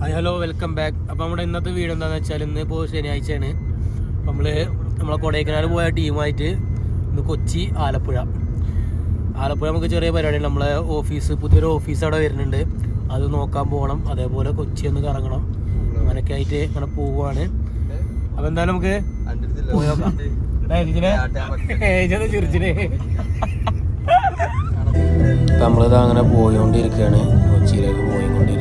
Hi hello welcome back. അപ്പോൾ നമ്മുടെ ഇന്നത്തെ വീട് എന്താണെന്ന് വെച്ചാൽ ഇന്ന് ഇപ്പോൾ ശനിയാഴ്ചയാണ്. നമ്മൾ നമ്മളെ കൊടൈക്കനാൽ പോയ ടീമായിട്ട് ഇന്ന് കൊച്ചി ആലപ്പുഴ. ആലപ്പുഴ നമുക്ക് ചെറിയ പരിപാടിയാണ്. നമ്മളെ ഓഫീസ് പുതിയൊരു ഓഫീസ് അവിടെ വരുന്നുണ്ട്. അത് നോക്കാൻ പോകണം. അതേപോലെ കൊച്ചി ഒന്ന് കറങ്ങണം. അങ്ങനെയൊക്കെ ആയിട്ട് അങ്ങനെ പോവുകയാണ് അപ്പോൾ എന്തായാലും നമുക്ക് ഇതിനെ ചിരിച്ചിനെ. നമ്മളിത് അങ്ങനെ പോയിക്കൊണ്ടിരിക്കുകയാണ് കൊച്ചിയിലേക്ക് പോയിക്കൊണ്ടിരിക്കുകയാണ്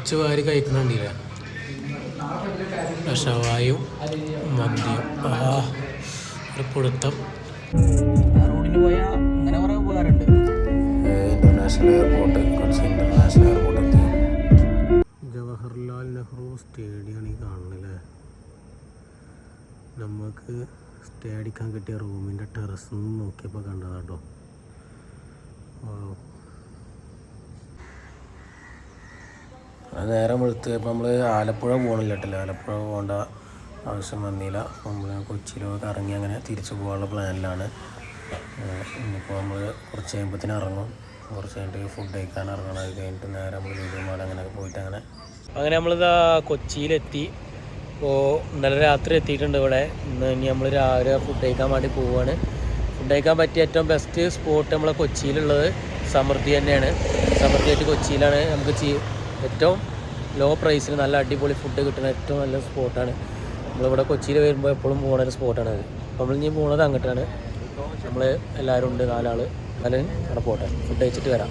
വലിച്ചു വാരി കഴിക്കുന്നുണ്ടില്ല ഷവായും മദ്യം ആ ഒരു പിടുത്തം. റോഡിന് പോയാൽ അങ്ങനെ കുറേ ഉപകാരമുണ്ട്. International airport Kochi international airport എത്തി. ജവഹർലാൽ നെഹ്റു സ്റ്റേഡിയമാണ് ഈ കാണുന്നത് നമുക്ക് സ്റ്റേ അടിക്കാൻ കിട്ടിയ റൂമിന്റെ ടെറസ് നോക്കിയപ്പോൾ കണ്ടതാട്ടോ അത് നേരം വെളുത്ത് ഇപ്പം നമ്മൾ ആലപ്പുഴ പോകണില്ല കേട്ടില്ല ആലപ്പുഴ പോകേണ്ട ആവശ്യം വന്നില്ല. നമ്മൾ കൊച്ചിയിലൊക്കെ ഇറങ്ങി അങ്ങനെ തിരിച്ചു പോകാനുള്ള പ്ലാനിലാണ്. ഇന്നിപ്പോൾ നമ്മൾ കുറച്ച് കഴിയുമ്പോഴത്തേനും ഇറങ്ങും. കുറച്ച് കഴിഞ്ഞിട്ട് ഫുഡ് കഴിക്കാൻ ഇറങ്ങണം. അത് കഴിഞ്ഞിട്ട് നേരെ നമ്മൾ ലുലുമാൾ അങ്ങനെയൊക്കെ പോയിട്ട് അങ്ങനെ അങ്ങനെ നമ്മളിതാ കൊച്ചിയിലെത്തി. ഇപ്പോൾ ഇന്നലെ രാത്രി എത്തിയിട്ടുണ്ട് ഇവിടെ. ഇന്ന് ഇനി നമ്മൾ രാവിലെ ഫുഡ് കഴിക്കാൻ വേണ്ടി പോവുകയാണ് ഫുഡ് കഴിക്കാൻ പറ്റിയ ഏറ്റവും ബെസ്റ്റ് സ്പോട്ട് നമ്മളെ കൊച്ചിയിലുള്ളത് സമൃദ്ധി തന്നെയാണ്. സമൃദ്ധിയായിട്ട് കൊച്ചിയിലാണ് നമുക്ക് ഏറ്റവും ലോ പ്രൈസിൽ നല്ല അടിപൊളി ഫുഡ് കിട്ടുന്ന ഏറ്റവും നല്ല സ്പോട്ടാണ് നമ്മളിവിടെ കൊച്ചിയിൽ വരുമ്പോൾ എപ്പോഴും പോകുന്ന ഒരു സ്പോട്ടാണ് അത്. നമ്മൾ ഇനി പോകുന്നത് അങ്ങോട്ടാണ്. നമ്മൾ എല്ലാവരും ഉണ്ട് നാലാൾ എന്നാലും അവിടെ പോട്ടെ. ഫുഡ് കഴിച്ചിട്ട് വരാം.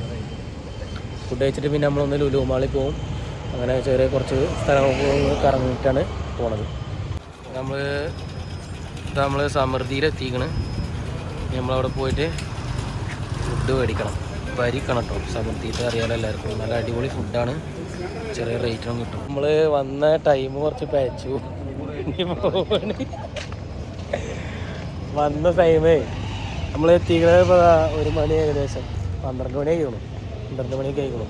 ഫുഡ് കഴിച്ചിട്ട് പിന്നെ നമ്മളൊന്ന് ലുലു മാളിൽ പോകും അങ്ങനെ ചെറിയ കുറച്ച് സ്ഥലങ്ങൾ കറങ്ങിയിട്ടാണ് പോണത്. നമ്മൾ നമ്മൾ സമൃദ്ധിയിലെത്തിക്കണ്. നമ്മളവിടെ പോയിട്ട് ഫുഡ് മേടിക്കണം. ഭരിക്കണം കേട്ടോ സമൃദ്ധിയിട്ട് അറിയാലോ എല്ലാവർക്കും നല്ല അടിപൊളി ഫുഡാണ് ചെറിയ റേറ്റിനും കിട്ടും. നമ്മൾ വന്ന ടൈം കുറച്ച് പയച്ചു. വന്ന ടൈമേ നമ്മൾ എത്തിക്കുന്നത് ഒരു മണി ഏകദേശം. പന്ത്രണ്ട് മണി കഴിക്കണം പന്ത്രണ്ട് മണി കഴിക്കണം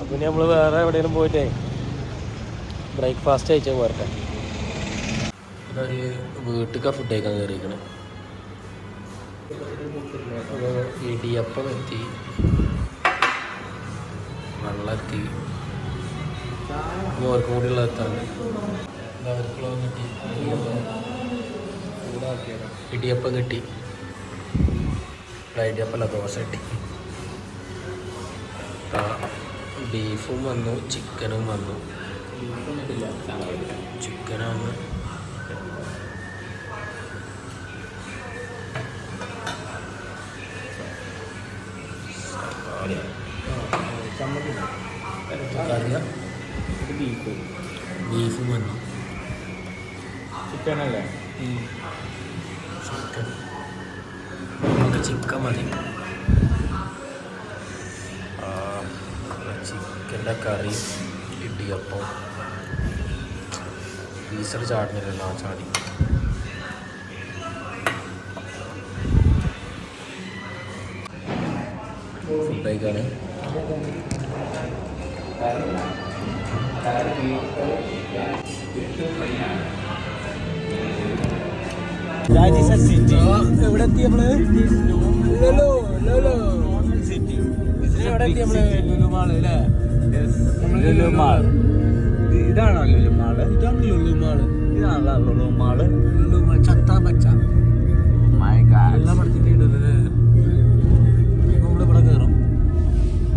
അപ്പം ഇനി നമ്മൾ വേറെ എവിടെയെങ്കിലും പോയിട്ടേ ബ്രേക്ക്ഫാസ്റ്റ് കഴിച്ചാൽ പോരട്ടെ. ഒരു വീട്ടിൽ ഫുഡ് കഴിക്കാൻ കയറിയിരിക്കണം ഇടിയപ്പം എത്തി. വെള്ളം എത്തി ഇനി അവർക്കും കൂടി ഉള്ള എത്താണ് ഇത് കിട്ടി. ഇടിയപ്പം കിട്ടി. ഇടിയപ്പല്ല ദോശ കിട്ടി. ബീഫും വന്നു ചിക്കനും വന്നു. ചിക്കനും വന്നു കറിയ ബീഫ് ബീഫും വന്നു ചിക്കൻ അല്ലേ ചിക്കൻ. നമുക്ക് ചിക്കൻ മതി. ചിക്കന്റെ കറി ഇടിയപ്പം. ഗീസർ ചാട്ടിനില്ലല്ലോ ആ ചാടി. ഫുഡ് കഴിക്കാണ് എവിടെ എത്തി നമ്മൾ ലുലു എവിടെ എത്തി നമ്മൾ ലുലു മാൾ അല്ലേ? ലുലു മാൾ ഇതാണോ ലുലു മാൾ ഇതാണ് ലുലു മാൾ ഇതാണല്ലോ ലുലു മാൾ ലുലു മാൾ ചത്ത പച്ച എല്ലാം പഠിച്ചിട്ടുണ്ട് നമ്മളിവിടെ കയറും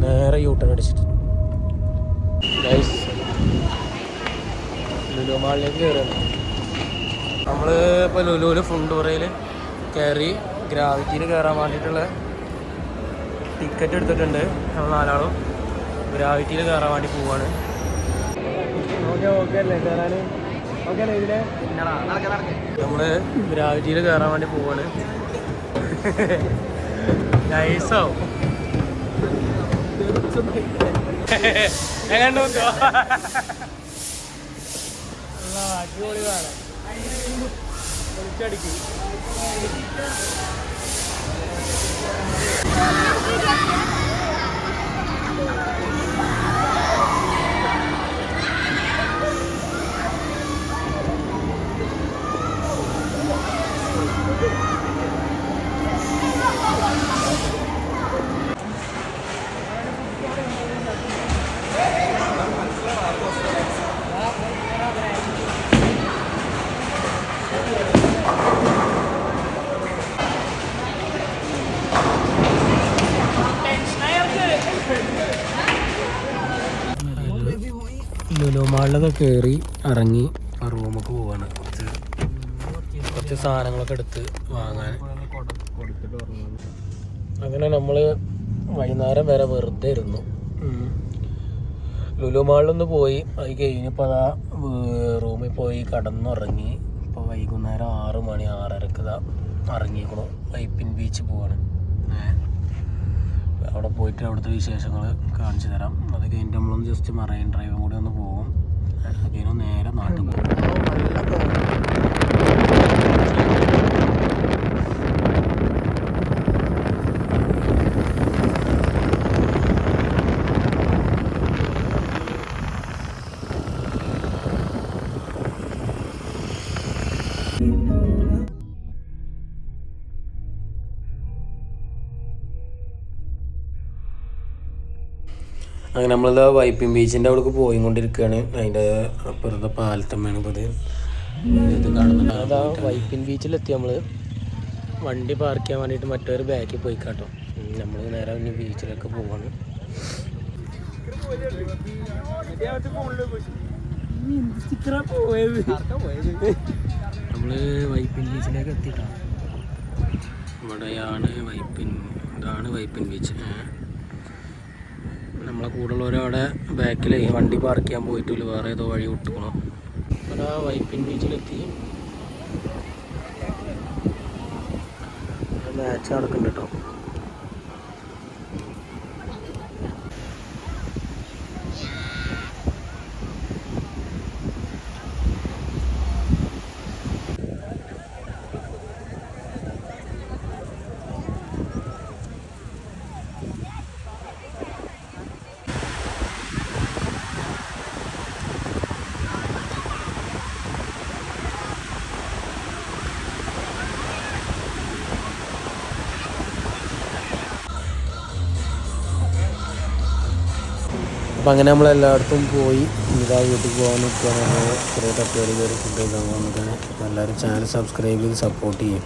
നേരെ യൂട്ടൺ അടിച്ചിട്ട്. ലുലു മാളിലേക്ക് കയറുകയാണ് നമ്മൾ ഇപ്പോൾ ലുലുവിൽ ഫുണ്ടൂറയിൽ കയറി ഗ്രാവിറ്റിയിൽ കയറാൻ വേണ്ടിയിട്ടുള്ള ടിക്കറ്റ് എടുത്തിട്ടുണ്ട്. നമ്മൾ നാലാളും ഗ്രാവിറ്റിയിൽ കയറാൻ വേണ്ടി പോവാണ്. നമ്മൾ ഗ്രാവിറ്റിയിൽ കയറാൻ വേണ്ടി പോവാണ്. നൈസോ എങ്ങനെ അടിപൊളി കാണാം. വിളിച്ചടിക്കും മാളിലൊക്കെ കയറി ഇറങ്ങി ആ റൂമൊക്കെ പോവാണ്. കുറച്ച് കുറച്ച് സാധനങ്ങളൊക്കെ എടുത്ത് വാങ്ങാൻ. അങ്ങനെ നമ്മൾ വൈകുന്നേരം വരെ വെറുതെ ഇരുന്നു. ലുലു മാളിലൊന്ന് പോയി. അത് കഴിഞ്ഞപ്പോൾ അതാ റൂമിൽ പോയി കടന്നുറങ്ങി. ഇപ്പോൾ വൈകുന്നേരം ആറ് മണി ആറരക്ക് ഇതാ ഇറങ്ങിക്കണു വൈപ്പിൻ ബീച്ച് പോവാണ്. അവിടെ പോയിട്ട് അവിടുത്തെ വിശേഷങ്ങൾ കാണിച്ചു തരാം. അത് കഴിഞ്ഞിട്ട് നമ്മളൊന്ന് ജസ്റ്റ് മറൈൻ ഡ്രൈവും കൂടി ഒന്ന് പോകും അത് കഴിഞ്ഞ് നേരെ നാട്ടിൽ പോകും അങ്ങനെ നമ്മളിതാ വൈപ്പിൻ ബീച്ചിന്റെ അവിടേക്ക് പോയിക്കൊണ്ടിരിക്കുകയാണ്. അതിന്റെ അപ്പുറത്തെ പാലത്തമ്മയാണ് ഇപ്പോൾ ഇത് കാണുന്നുണ്ട്. അതാ വൈപ്പിൻ ബീച്ചിലെത്തി നമ്മൾ വണ്ടി പാർക്ക് ചെയ്യാൻ വേണ്ടിയിട്ട് മറ്റൊരു ബാക്കിൽ പോയി കാട്ടോ നമ്മൾ നേരെ ഇനി ബീച്ചിലൊക്കെ പോവാണ്. നമ്മൾ വൈപ്പിൻ ബീച്ചിലേക്ക് എത്തിയിട്ടാണ് ഇവിടെയാണ് വൈപ്പിൻ ഇതാണ് വൈപ്പിൻ ബീച്ച്. നമ്മളെ കൂടുള്ളവരവിടെ ബാക്കിൽ വണ്ടി പാർക്ക് ചെയ്യാൻ പോയിട്ടില്ല വേറെ ഏതോ വഴി വിട്ടുക്കണം. ഇവിടെ വൈപ്പിൻ ബീച്ചിലെത്തി മാച്ച് നടക്കുന്നുണ്ട് കേട്ടോ അപ്പം അങ്ങനെ നമ്മൾ എല്ലായിടത്തും പോയി. ഇതാ വീട്ടിൽ പോകാൻ നിൽക്കുകയാണ്. കുറേ തട്ടുകടി കയറി ഫുഡ് കഴിക്കാൻ പോകുന്നത് എല്ലാവരും ചാനൽ സബ്സ്ക്രൈബ് ചെയ്ത് സപ്പോർട്ട് ചെയ്യും.